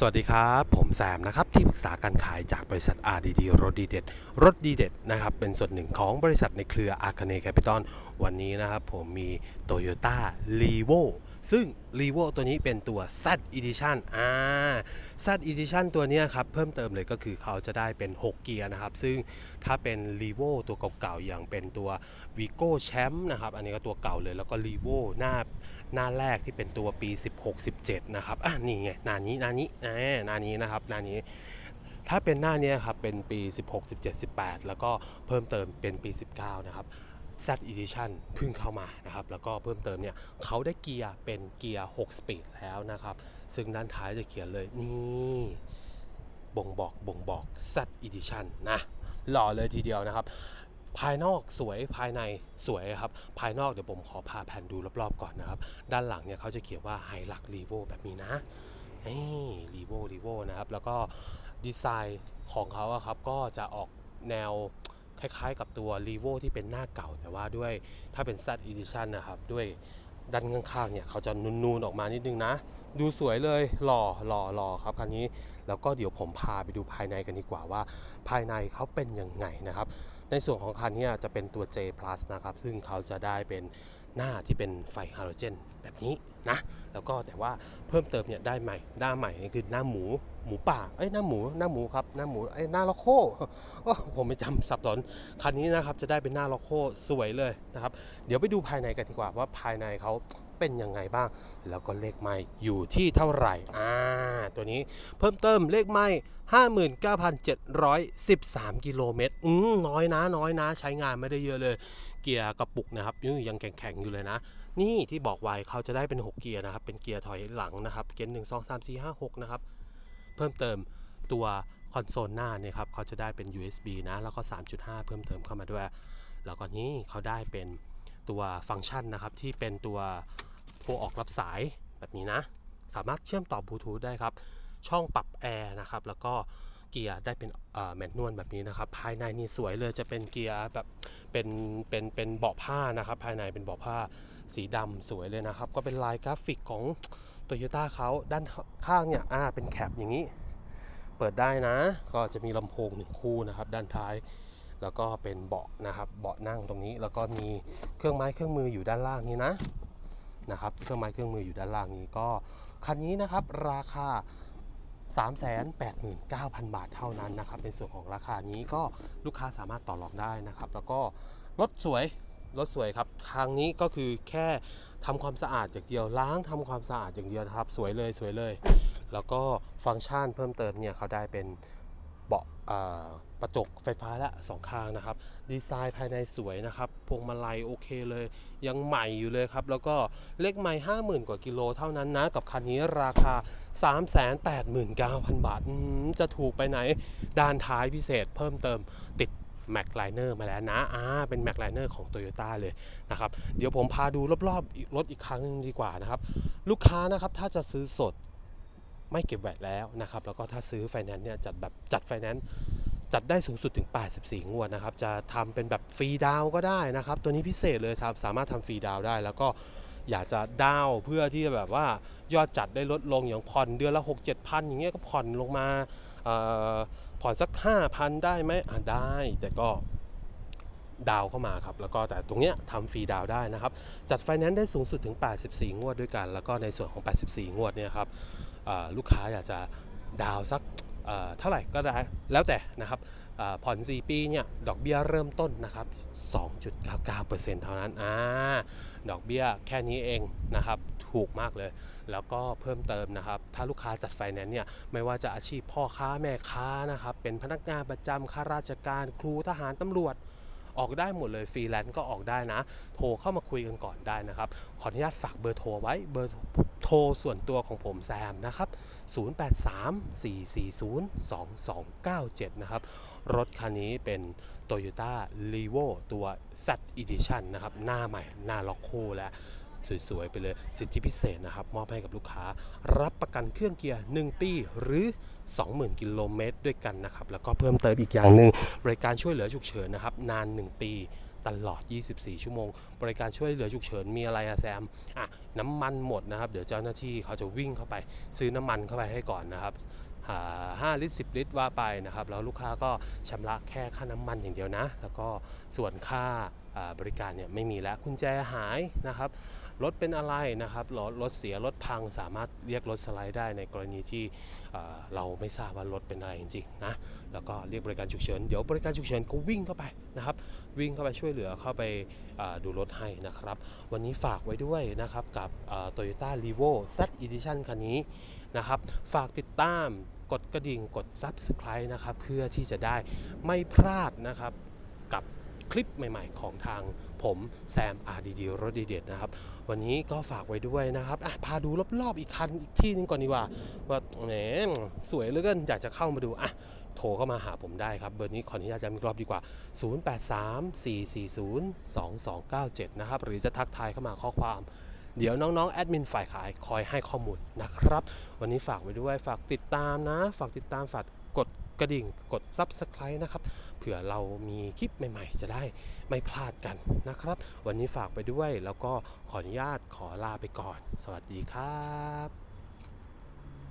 สวัสดีครับ ผมแซมนะครับ ที่ปรึกษาการขายจากบริษัท RDD รถดีเด็ด รถดีเด็ดนะครับ เป็นส่วนหนึ่งของบริษัทในเครือ a r k a n e Capital วันนี้นะครับ ผมมี Toyota l e v o ซึ่ง l e v o ตัวนี้เป็นตัว Z Edition อ่า Z Edition ตัวนี้ครับเพิ่มเติมเลยก็คือเขาจะได้เป็น 6 เกียร์นะครับ ซึ่งถ้าเป็น l e v o ตัวเก่าๆ อย่างเป็นตัว Vigo Champ นะครับ อันนี้ก็ตัวเก่าเลยแล้วก็ l e v o หน้าหน้าแรกที่เป็นตัวปี 16-17 นะครับ อะนี่ไงหน้านี้หน้านี้อ่าหน้านี้นะครับหน้านี้ถ้าเป็นหน้านี้ครับเป็นปี 16 17 18 แล้วก็เพิ่มเติมเป็นปี 19 นะครับ Z Edition เพิ่งเข้ามานะครับแล้วก็เพิ่มเติมเนี่ยเขาได้เกียร์เป็นเกียร์ 6 สปีดแล้วนะครับ ซึ่งด้านท้ายจะเขียนเลยนี่บ่งบอกบ่งบอก Z Edition นะหล่อเลยทีเดียวนะครับ ภายนอกสวยภายในสวยครับ ภายนอกเดี๋ยวผมขอพาแผ่นดูรอบๆก่อนนะครับ ด้านหลังเนี่ยเขาจะเขียนว่าไฮลักรีโวแบบนี้นะนี่รีโวรีโวนะครับ แล้วก็ดีไซน์ของเขาอะครับก็จะออกแนว คล้ายๆ กับตัว r e v o ที่เป็นหน้าเก่า แต่ว่าด้วยถ้าเป็น Z Edition นะครับ ด้วยด้านข้างๆเนี่ยเขาจะนูนๆออกมานิดนึงนะ ดูสวยเลยหล่อหล่อหล่อครับคันนี้ แล้วก็เดี๋ยวผมพาไปดูภายในกันดีกว่าว่า ภายในเขาเป็นยังไงนะครับ ในส่วนของคันนี้จะเป็นตัว J Plus นะครับ ซึ่งเขาจะได้เป็นหน้าที่เป็นไฟฮาโลเจนแบบนี้นะ แล้วก็แต่ว่าเพิ่มเติมเนี่ยได้ใหม่ หน้าใหม่นี่คือหน้าหมู หมูป่า เอ้ย หน้าหมู หน้าหมูครับ หน้าหมู เอ้ย หน้าล็อกโคผมไม่จำสับสน คันนี้นะครับจะได้เป็นหน้าล็อกโคสวยเลยนะครับ เดี๋ยวไปดูภายในกันดีกว่าว่าภายในเขา เป็นยังไงบ้าง แล้วก็เลขไม้อยู่ที่เท่าไหร่อ่าตัวนี้เพิ่มเติมเลขไม้59,713 กิโลเมตรอืมน้อยนะ น้อยนะ ใช้งานไม่ได้เยอะเลย เกียร์กระปุกนะครับยังแข็งๆอยู่เลยนะ นี่ที่บอกไว้เขาจะได้เป็น 6 เกียร์นะครับ เป็นเกียร์ถอยหลังนะครับ เกียร์1 2 3 4 5 6นะครับ เพิ่มเติมตัวคอนโซลหน้าเนี่ยครับเขาจะได้เป็น USB นะ แล้วก็ 3.5 เพิ่มเติมเข้ามาด้วย แล้วก็นี่เขาได้เป็น ตัวฟังก์ชันนะครับที่เป็นตัวโทรออกรับสายแบบนี้นะ สามารถเชื่อมต่อบลูทูธได้ครับ ช่องปรับแอร์นะครับ แล้วก็เกียร์ได้เป็นแมนนวลแบบนี้นะครับ ภายในนี่สวยเลยจะเป็นเกียร์แบบเป็นเป็นเป็นเบาะผ้านะครับ ภายในเป็นเบาะผ้าสีดำสวยเลยนะครับ ก็เป็นลายกราฟิกของโตโยต้าเขาด้านข้างเนี่ยอ่าเป็นแคปอย่างนี้ เปิดได้นะ ก็จะมีลำโพงหนึ่งคู่นะครับ ด้านท้าย แล้วก็เป็นเบาะนะครับเบาะนั่งตรงนี้ แล้วก็มีเครื่องไม้เครื่องมืออยู่ด้านล่างนี้นะนะครับเครื่องไม้เครื่องมืออยู่ด้านล่างนี้ก็คันนี้นะครับราคา 389,000 บาทเท่านั้นนะครับในส่วนของราคานี้ก็ลูกค้าสามารถต่อรองได้นะครับ แล้วก็รถสวยรถสวยครับทางนี้ก็คือแค่ทำความสะอาดอย่างเดียวล้างทำความสะอาดอย่างเดียวนะครับ สวยเลยสวยเลย แล้วก็ฟังก์ชันเพิ่มเติมเนี่ยเขาได้เป็น เบาะเอ่อกระจกไฟฟ้าละสองข้างนะครับ ดีไซน์ภายในสวยนะครับ พวงมาลัยโอเคเลย ยังใหม่อยู่เลยครับ แล้วก็เลขใหม่ 50,000 กว่ากิโลเท่านั้นนะ กับคันนี้ราคา 389,000 บาท จะถูกไปไหน ด้านท้ายพิเศษเพิ่มเติมติด Mac l i n e r มาแล้วนะอ่าเป็น Mac l i n e r ของ Toyota เลยนะครับ เดี๋ยวผมพาดูรอบๆรถอีกครั้งหนึงดีกว่านะครับ ลูกค้านะครับถ้าจะซื้อสด ไม่เก็บแวตแล้วนะครับ แล้วก็ถ้าซื้อไฟแนนซ์เนี่ยจัดแบบจัดไฟแนนซ์จัดได้สูงสุดถึง 84 งวดนะครับ จะทำเป็นแบบฟรีดาวก็ได้นะครับ ตัวนี้พิเศษเลยครับ สามารถทำฟรีดาวได้ แล้วก็อยากจะดาวเพื่อที่จะแบบว่ายอดจัดได้ลดลงอย่างผ่อนเดือนละ 6 7พันอย่างเงี้ยก็ผ่อนลงมาผ่อนสัก 5,000 ได้ไหมอะได้ แต่ก็ ดาวเข้ามาครับแล้วก็แต่ตรงเนี้ยทำฟรีดาวได้นะครับ จัดไฟแนนซ์ได้สูงสุดถึง 84 งวดด้วยกัน แล้วก็ในส่วนของ 84 งวดเนี่ยครับลูกค้าอยากจะดาวสักเท่าไหร่ก็ได้แล้วแต่นะครับผ่อน 4 ปีเนี่ยดอกเบี้ยเริ่มต้นนะครับ 2.99%เท่านั้นอ่าดอกเบี้ยแค่นี้เองนะครับถูกมากเลย แล้วก็เพิ่มเติมนะครับ ถ้าลูกค้าจัดไฟแนนซ์เนี่ยไม่ว่าจะอาชีพพ่อค้าแม่ค้านะครับเป็นพนักงานประจำข้าราชการครูทหารตำรวจ ออกได้หมดเลยฟรีแลนซ์ก็ออกได้นะ โทรเข้ามาคุยกันก่อนได้นะครับ ขออนุญาตฝากเบอร์โทรไว้เบอร์โทรส่วนตัวของผมแซมนะครับ 0834402297 นะครับ รถคันนี้เป็น Toyota l e v o ตัว Z Edition นะครับ หน้าใหม่ หน้าล็อกคู่และ สวยๆ ไปเลย สิทธิพิเศษนะครับ มอบให้กับลูกค้า รับประกันเครื่องเกียร์ 1 ปีหรือ 20,000 กิโลเมตรด้วยกันนะครับ แล้วก็เพิ่มเติมอีกอย่างหนึ่งบริการช่วยเหลือฉุกเฉินนะครับ นาน 1 ปีตลอด 24 ชั่วโมง บริการช่วยเหลือฉุกเฉิน มีอะไรอะแซม อะ น้ำมันหมดนะครับ เดี๋ยวเจ้าหน้าที่เขาจะวิ่งเข้าไป ซื้อน้ำมันเข้าไปให้ก่อนนะครับอ่า5ลิตร10ลิตรว่าไปนะครับ แล้วลูกค้าก็ชำระแค่ค่าน้ำมันอย่างเดียวนะ แล้วก็ส่วนค่า บริการเนี่ยไม่มีแล้วกุญแจหายนะครับรถเป็นอะไรนะครับรถรถเสียรถพังสามารถเรียกรถสไลด์ได้ในกรณีที่เราไม่ทราบว่ารถเป็นอะไรจริงๆนะแล้วก็เรียกบริการฉุกเฉินเดี๋ยวบริการฉุกเฉินก็วิ่งเข้าไปนะครับวิ่งเข้าไปช่วยเหลือเข้าไปดูรถให้นะครับวันนี้ฝากไว้ด้วยนะครับกับโตโยต้ารีโว Z Edition คันนี้นะครับฝากติดตามกดกระดิ่งกด Subscribe นะครับเพื่อที่จะได้ไม่พลาดนะครับกับ คลิปใหม่ๆ ของทางผมแซม RDD รถดีเด็ดนะครับ วันนี้ก็ฝากไว้ด้วยนะครับพาดูรอบๆอีกคันอีกที่หนึงก่อนดีกว่า ว่าแหมสวยเหลือเกินอยากจะเข้ามาดูอะโทรเข้ามาหาผมได้ครับ เบอร์นี้ขออนุญาตย้ำอีกรอบดีกว่า 0834402297 นะครับ หรือจะทักทายเข้ามาข้อความ เดี๋ยวน้องๆ แอดมินฝ่ายขายคอยให้ข้อมูลนะครับ วันนี้ฝากไว้ด้วยฝากติดตามนะ ฝากติดตามฝากกด กระดิ่งกด Subscribe นะครับ เผื่อเรามีคลิปใหม่ ๆ จะได้ไม่พลาดกันนะครับ วันนี้ฝากไปด้วยแล้วก็ขออนุญาตขอลาไปก่อน สวัสดีครับ